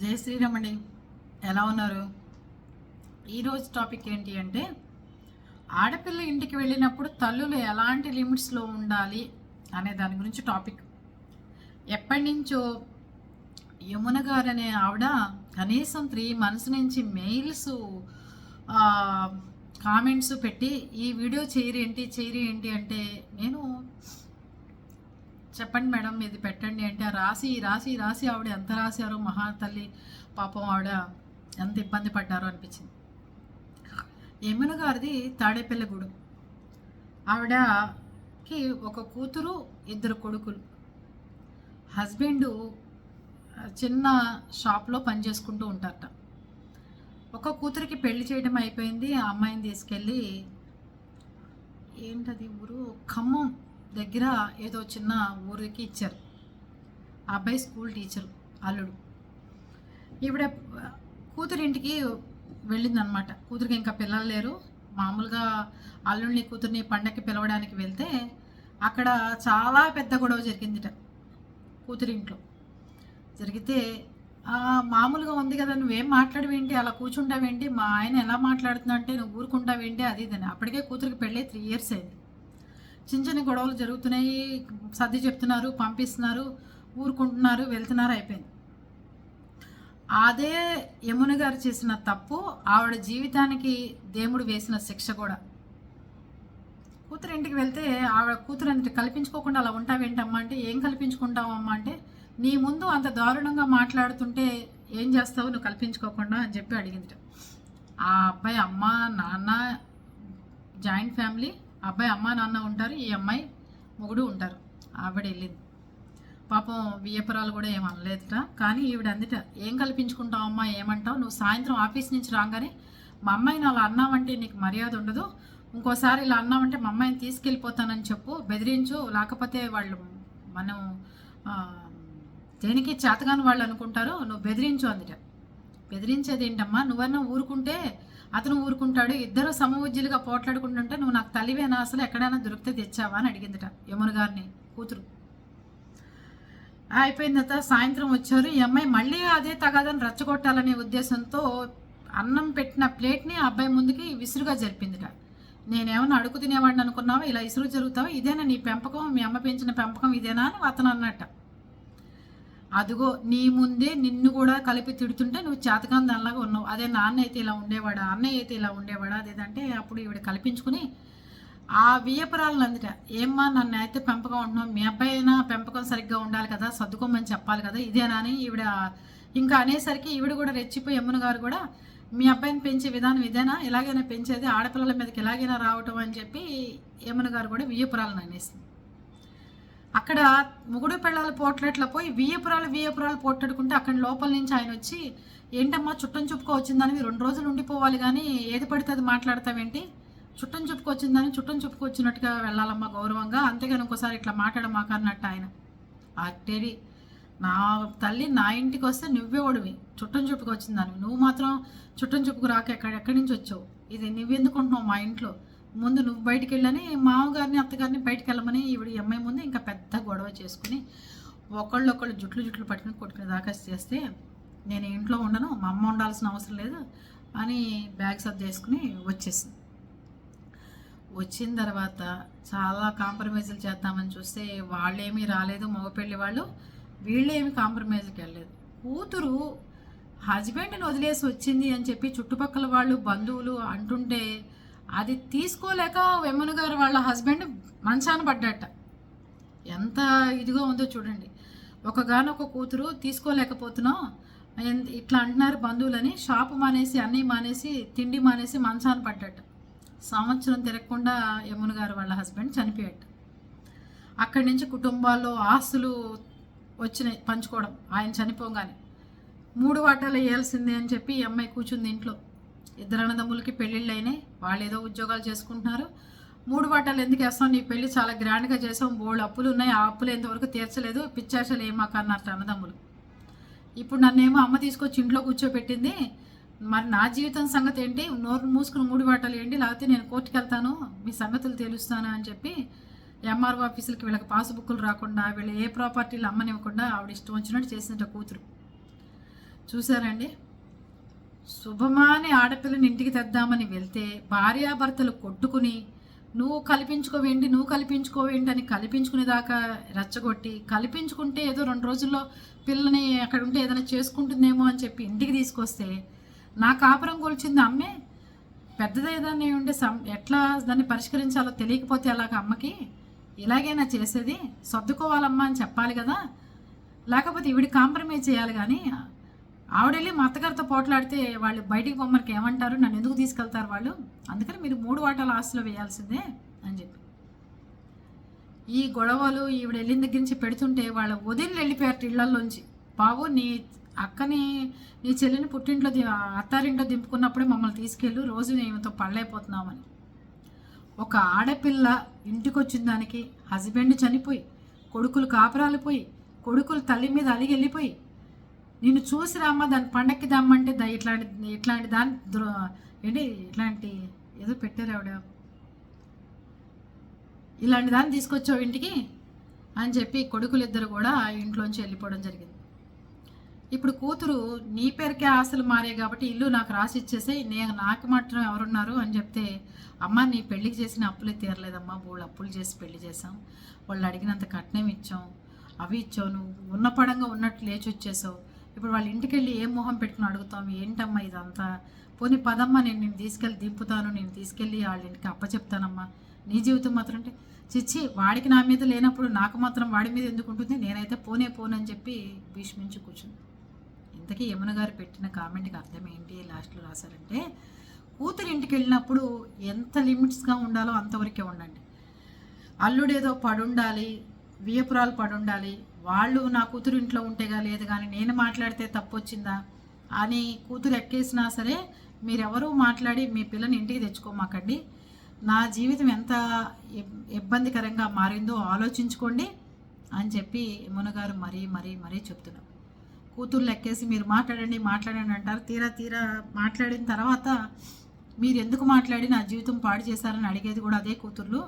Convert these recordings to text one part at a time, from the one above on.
జై శ్రీరామండి ఎలా ఉన్నారు? ఈరోజు టాపిక్ ఏంటి అంటే ఆడపిల్ల ఇంటికి వెళ్ళినప్పుడు తల్లులు ఎలాంటి లిమిట్స్లో ఉండాలి అనే దాని గురించి టాపిక్. ఎప్పటి నుంచో యమున గారు అనే ఆవిడ కనీసం త్రీ మంత్స్ నుంచి మెయిల్స్ కామెంట్స్ పెట్టి ఈ వీడియో చేయరు ఏంటి చేయరు ఏంటి అంటే నేను చెప్పండి మేడం ఇది పెట్టండి అంటే రాసి రాసి రాసి ఆవిడ ఎంత రాశారో మహా తల్లి పాపం ఆవిడ ఎంత ఇబ్బంది పడ్డారో అనిపించింది. యమున గారిది తాడేపల్లిగూడు ఆవిడకి ఒక కూతురు ఇద్దరు కొడుకులు. హస్బెండు చిన్న షాప్లో పనిచేసుకుంటూ ఉంటారట. ఒక కూతురికి పెళ్ళి చేయడం అయిపోయింది ఆ అమ్మాయిని తీసుకెళ్ళి ఏంటది ఊరు? ఖమ్మం. దగ్గర ఏదో చిన్న ఊరికి ఇచ్చారు. ఆ అబ్బాయి స్కూల్ టీచర్ అల్లుడు. ఈవిడ కూతురింటికి వెళ్ళిందనమాట. కూతురికి ఇంకా పిల్లలు లేరు. మామూలుగా అల్లుడిని కూతుర్ని పండగకి పిలవడానికి వెళ్తే అక్కడ చాలా పెద్ద గొడవ జరిగిందిట కూతురింట్లో. జరిగితే మామూలుగా ఉంది కదా నువ్వేం మాట్లాడవేంటి? అలా కూర్చుంటావేంటి? మా ఆయన ఎలా మాట్లాడుతున్నా అంటే నువ్వు ఊరుకుంటావేంటి? అది ఇదని అప్పటికే కూతురికి పెళ్ళి త్రీ ఇయర్స్ అయింది. చిన్న చిన్న గొడవలు జరుగుతున్నాయి. సర్ది చెప్తున్నారు పంపిస్తున్నారు ఊరుకుంటున్నారు వెళ్తున్నారు అయిపోయింది. అదే యమున గారు చేసిన తప్పు ఆవిడ జీవితానికి దేవుడు వేసిన శిక్ష కూడా. కూతురు ఇంటికి వెళ్తే ఆవిడ కూతురు అంటే కల్పించుకోకుండా అలా ఉంటావేంటమ్మా అంటే ఏం కల్పించుకుంటావమ్మా అంటే నీ ముందు అంత దారుణంగా మాట్లాడుతుంటే ఏం చేస్తావు? నువ్వు కల్పించుకోకుండా అని చెప్పి అడిగింది ఆ అబ్బాయి అమ్మ నాన్న జాయింట్ ఫ్యామిలీ అబ్బాయి అమ్మ నాన్న ఉంటారు ఈ అమ్మాయి మొగుడు ఉంటారు. ఆవిడ వెళ్ళింది. పాపం వియ్యపురాలు కూడా ఏమనలేదుట కానీ ఈవిడ అందుట ఏం కల్పించుకుంటావు అమ్మా? ఏమంటావు? నువ్వు సాయంత్రం ఆఫీస్ నుంచి రాగానే మా అమ్మాయిని అలా అన్నావంటే నీకు మర్యాద ఉండదు. ఇంకోసారి ఇలా అన్నామంటే మా అమ్మాయిని తీసుకెళ్ళిపోతానని చెప్పు బెదిరించు. లేకపోతే వాళ్ళు మనం దేనికి చేతగాని వాళ్ళు అనుకుంటారు నువ్వు బెదిరించు అందుట. బెదిరించేది ఏంటమ్మా నువ్వన్నా ఊరుకుంటే అతను ఊరుకుంటాడు ఇద్దరు సమవుజ్జులుగా పోట్లాడుకుంటుంటే నువ్వు నాకు తల్లివేనా అసలు ఎక్కడైనా దొరికితే తెచ్చావా అని అడిగిందిట యమున గారిని కూతురు. అయిపోయిన తర్వాత సాయంత్రం వచ్చారు. ఈ అమ్మాయి మళ్ళీ అదే తగాదని రచ్చగొట్టాలనే ఉద్దేశంతో అన్నం పెట్టిన ప్లేట్ని ఆ అబ్బాయి ముందుకి విసురుగా జరిపిందిట. నేనేమన్నా అడుగు తినేవాడిని అనుకున్నావా? ఇలా ఇసురు జరుగుతావా? ఇదేనా నీ పెంపకం? మీ అమ్మ పెంచిన పెంపకం ఇదేనా? అని అతను అన్నట్ట. అదిగో నీ ముందే నిన్ను కూడా కలిపి తిడుతుంటే నువ్వు చేతకాని దానిలాగా ఉన్నావు. అదే నాన్న అయితే ఇలా ఉండేవాడా అన్నయ్య అయితే ఇలా ఉండేవాడా అదేదంటే అప్పుడు ఈవిడ కల్పించుకుని ఆ వియ్యపురాలను అందుట. ఏమ్మా నన్ను అయితే పెంపకం ఉంటున్నావు మీ అబ్బాయి అయినా పెంపకం సరిగ్గా ఉండాలి కదా సర్దుకోమని చెప్పాలి కదా ఇదేనా అని ఈవిడ ఇంకా అనేసరికి ఈవిడ కూడా రెచ్చిపోయి యమున గారు కూడా మీ అబ్బాయిని పెంచే విధానం ఇదేనా? ఇలాగైనా పెంచేది ఆడపిల్లల మీదకి ఎలాగైనా రావటం అని చెప్పి యమున గారు కూడా వియపురాలను అనేసింది. అక్కడ ముగుడు పిల్లల పోట్లెట్ల పోయి వియ్యపురాలు వియ్యపురాలు పోట్లాడుకుంటే అక్కడ లోపల నుంచి ఆయన వచ్చి ఏంటమ్మా చుట్టం చుప్పుకో వచ్చిందని రెండు రోజులు ఉండిపోవాలి కానీ ఏది పడితే అది మాట్లాడతావేంటి? చుట్టం చుప్పుకు వచ్చిందని చుట్టం చుప్పుకు వచ్చినట్టుగా వెళ్ళాలమ్మా గౌరవంగా. అంతేగాని ఇంకోసారి ఇట్లా మాట్లాడమాక అన్నట్టు ఆయన. అట్టేడి నా తల్లి నా ఇంటికి వస్తే నువ్వే ఓడివి. చుట్టం చుప్పుకు వచ్చిందని. నువ్వు మాత్రం చుట్టం చుప్పుకు రాక ఎక్కడ ఎక్కడి నుంచి వచ్చావు? ఇది నువ్వెందుకుంటున్నావు మా ఇంట్లో? ముందు నువ్వు బయటికి వెళ్ళని మామగారిని అత్తగారిని బయటికి వెళ్ళమని ఈవిడ అమ్మాయి ముందు ఇంకా పెద్ద గొడవ చేసుకుని ఒకళ్ళు ఒకళ్ళు జుట్లు జుట్లు పట్టుకుని కొట్టుకుని దాకా చేస్తే నేను ఇంట్లో ఉండను మా అమ్మ ఉండాల్సిన అవసరం లేదు అని బ్యాగ్ సర్దేసుకుని వచ్చేసింది. వచ్చిన తర్వాత చాలా కాంప్రమైజులు చేద్దామని చూస్తే వాళ్ళేమీ రాలేదు మగపెళ్ళి వాళ్ళు వీళ్ళేమి కాంప్రమైజ్కి వెళ్ళలేదు. కూతురు హస్బెండ్ని వదిలేసి వచ్చింది అని చెప్పి చుట్టుపక్కల వాళ్ళు బంధువులు అంటుంటే అది తీసుకోలేక వెమ్మను గారు వాళ్ళ హస్బెండ్ మంచాన పడ్డట. ఎంత ఇదిగా ఉందో చూడండి. ఒకగానొక కూతురు తీసుకోలేకపోతున్నాం ఇట్లా అంటున్నారు బంధువులని. షాపు మానేసి అన్నీ మానేసి తిండి మానేసి మంచాన పడ్డట. సంవత్సరం తిరగకుండా యమున గారు వాళ్ళ హస్బెండ్ చనిపోయాట. అక్కడి నుంచి కుటుంబాల్లో ఆస్తులు వచ్చినాయి పంచుకోవడం. ఆయన చనిపోగానే. మూడు వాటాలు వేయాల్సిందే అని చెప్పి ఈ అమ్మాయి కూర్చుంది ఇంట్లో. ఇద్దరు అన్నదమ్ములకి పెళ్ళిళ్ళు అయినాయి. వాళ్ళు ఏదో ఉద్యోగాలు చేసుకుంటున్నారు. మూడు వాటాలు ఎందుకు వేస్తాం నీ పెళ్ళి చాలా గ్రాండ్గా చేసాం బోల్డ్ అప్పులు ఉన్నాయి. ఆ అప్పులు ఎంతవరకు తీర్చలేదు. పిచ్చాసలు ఏమాక అన్నట్టు అన్నదమ్ములు. ఇప్పుడు నన్నేమో అమ్మ తీసుకొచ్చి ఇంట్లో కూర్చోబెట్టింది. మరి నా జీవితం సంగతి ఏంటి? నోరు మూసుకుని మూడు వాటాలు ఏంటి లేకపోతే నేను కోర్టుకి వెళ్తాను. మీ సంగతులు తెలుస్తాను అని చెప్పి ఎంఆర్ఓ ఆఫీసులకి వీళ్ళకి పాస్బుక్లు రాకుండా వీళ్ళు ఏ ప్రాపర్టీలు అమ్మనివ్వకుండా ఆవిడ ఇష్టం వచ్చినట్టు చేసినట్టు కూతురు. చూసారండి శుభమాని ఆడపిల్లని ఇంటికి తెద్దామని వెళ్తే భార్యాభర్తలు కొట్టుకుని నువ్వు కల్పించుకోవేంటి నువ్వు కల్పించుకోవేంటి అని కల్పించుకునేదాకా రెచ్చగొట్టి కల్పించుకుంటే ఏదో రెండు రోజుల్లో పిల్లని అక్కడ ఉంటే ఏదైనా చేసుకుంటుందేమో అని చెప్పి ఇంటికి తీసుకొస్తే నా కాపురం కొలిచింది అమ్మే. పెద్దదేదాన్ని ఉంటే సం ఎట్లా దాన్ని పరిష్కరించాలో తెలియకపోతే అలాగ అమ్మకి? ఇలాగైనా చేసేది సర్దుకోవాలమ్మా అని చెప్పాలి కదా. లేకపోతే ఇవిడి కాంప్రమైజ్ చేయాలి కానీ ఆవిడెళ్ళి మా అత్తగారితో పోట్లాడితే వాళ్ళు బయటికి పొమ్మరికి ఏమంటారు? నన్ను ఎందుకు తీసుకెళ్తారు వాళ్ళు? అందుకని మీరు మూడు వాటాల ఆస్తులు వేయాల్సిందే అని చెప్పి. ఈ గొడవలు ఈవిడ వెళ్ళిన దగ్గర నుంచి పెడుతుంటే వాళ్ళ వదిలి వెళ్ళిపోయారు ఇళ్ళలోంచి బాబు నీ అక్కని నీ చెల్లిని పుట్టింట్లో ది- అత్తారింట్లో దింపుకున్నప్పుడే మమ్మల్ని తీసుకెళ్ళు రోజు నేమితో పళ్ళైపోతున్నామని ఒక ఆడపిల్ల ఇంటికి వచ్చిన దానికి హస్బెండ్ చనిపోయి కొడుకులు కాపురాలు పోయి కొడుకులు తల్లి మీద అలిగి వెళ్ళిపోయి నిన్ను చూసి రామ్మా దాని పండక్కి దమ్మంటే దా ఇట్లాంటి ఇట్లాంటి దాని ద్రో ఏంటి ఇట్లాంటి ఏదో పెట్టారు ఆవిడ. ఇలాంటి దాన్ని తీసుకొచ్చావు ఇంటికి అని చెప్పి కొడుకులు ఇద్దరు కూడా ఆ ఇంట్లోంచి వెళ్ళిపోవడం జరిగింది. ఇప్పుడు కూతురు నీ పేరుకే ఆశలు మారే కాబట్టి ఇల్లు నాకు రాసి ఇచ్చేసి నేను నాకు మాత్రం ఎవరున్నారు అని చెప్తే అమ్మ నీ పెళ్ళికి చేసిన అప్పులే తీరలేదమ్మా వాళ్ళు అప్పులు చేసి పెళ్ళి చేసాం వాళ్ళు అడిగినంత కట్నం ఇచ్చాం అవి ఇచ్చావు నువ్వు ఉన్న పడంగా ఉన్నట్టు లేచి వచ్చేసావు. ఇప్పుడు వాళ్ళ ఇంటికి వెళ్ళి ఏం మొహం పెట్టుకుని అడుగుతాం ఏంటమ్మా ఇదంతా? పోనీ పదమ్మా నేను నేను తీసుకెళ్ళి దింపుతాను నేను తీసుకెళ్ళి వాళ్ళ ఇంటికి అప్పచెప్తానమ్మా. నీ జీవితం మాత్రం అంటే చిచ్చి వాడికి నా మీద లేనప్పుడు నాకు మాత్రం వాడి మీద ఎందుకు ఉంటుంది? నేనైతే పోనే పోనని చెప్పి భీష్మించి కూర్చుంది. ఇంతకీ యమున గారు పెట్టిన కామెంట్కి అర్థం ఏంటి? లాస్ట్లో రాశారంటే కూతురు ఇంటికి వెళ్ళినప్పుడు ఎంత లిమిట్స్గా ఉండాలో అంతవరకే ఉండండి. అల్లుడేదో పడుండాలి వియపురాలు పడుండాలి వాళ్ళు నా కూతురు ఇంట్లో ఉంటేగా లేదు కానీ నేను మాట్లాడితే తప్పు వచ్చిందా అని కూతురు ఎక్కేసినా సరే మీరెవరూ మాట్లాడి మీ పిల్లని ఇంటికి తెచ్చుకోమాకండి. నా జీవితం ఎంత ఇబ్బందికరంగా మారిందో ఆలోచించుకోండి అని చెప్పి మునగారు మరీ మరీ మరీ చెప్తున్నారు కూతురు లెక్కేసి మీరు మాట్లాడండి మాట్లాడండి అంటారు. తీరా తీరా మాట్లాడిన తర్వాత మీరు ఎందుకు మాట్లాడి నా జీవితం పాడు చేశారని అడిగేది కూడా అదే కూతుర్లు.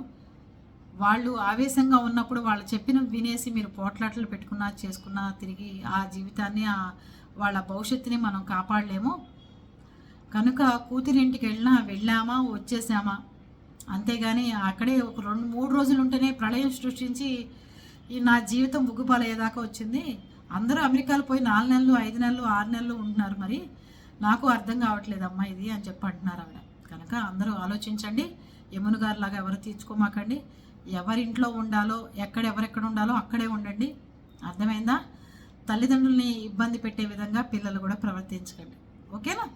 వాళ్ళు ఆవేశంగా ఉన్నప్పుడు వాళ్ళు చెప్పిన వినేసి మీరు పోట్లాటలు పెట్టుకున్నా చేసుకున్నా తిరిగి ఆ జీవితాన్ని ఆ వాళ్ళ భవిష్యత్తుని మనం కాపాడలేము. కనుక కూతురింటికి వెళ్ళినా వెళ్ళామా వచ్చేసామా? అంతేగాని అక్కడే ఒక రెండు మూడు రోజులు ఉంటేనే ప్రళయం సృష్టించి ఈ నా జీవితం ముగ్గుపాలయ్యేదాకా వచ్చింది. అందరూ అమెరికాలో పోయి నాలుగు నెలలు ఐదు నెలలు ఆరు నెలలు ఉంటున్నారు మరి. నాకు అర్థం కావట్లేదు అమ్మా ఇది అని చెప్పి అంటున్నారు ఆవిడ. కనుక అందరూ ఆలోచించండి. యమున గారు లాగా ఎవరు తీర్చుకోమాకండి. ఎవరింట్లో ఉండాలో ఎక్కడ ఎవరెక్కడ ఉండాలో అక్కడే ఉండండి. అర్థమైందా? తల్లిదండ్రుల్ని ఇబ్బంది పెట్టే విధంగా పిల్లలు కూడా ప్రవర్తించకండి. ఓకేనా?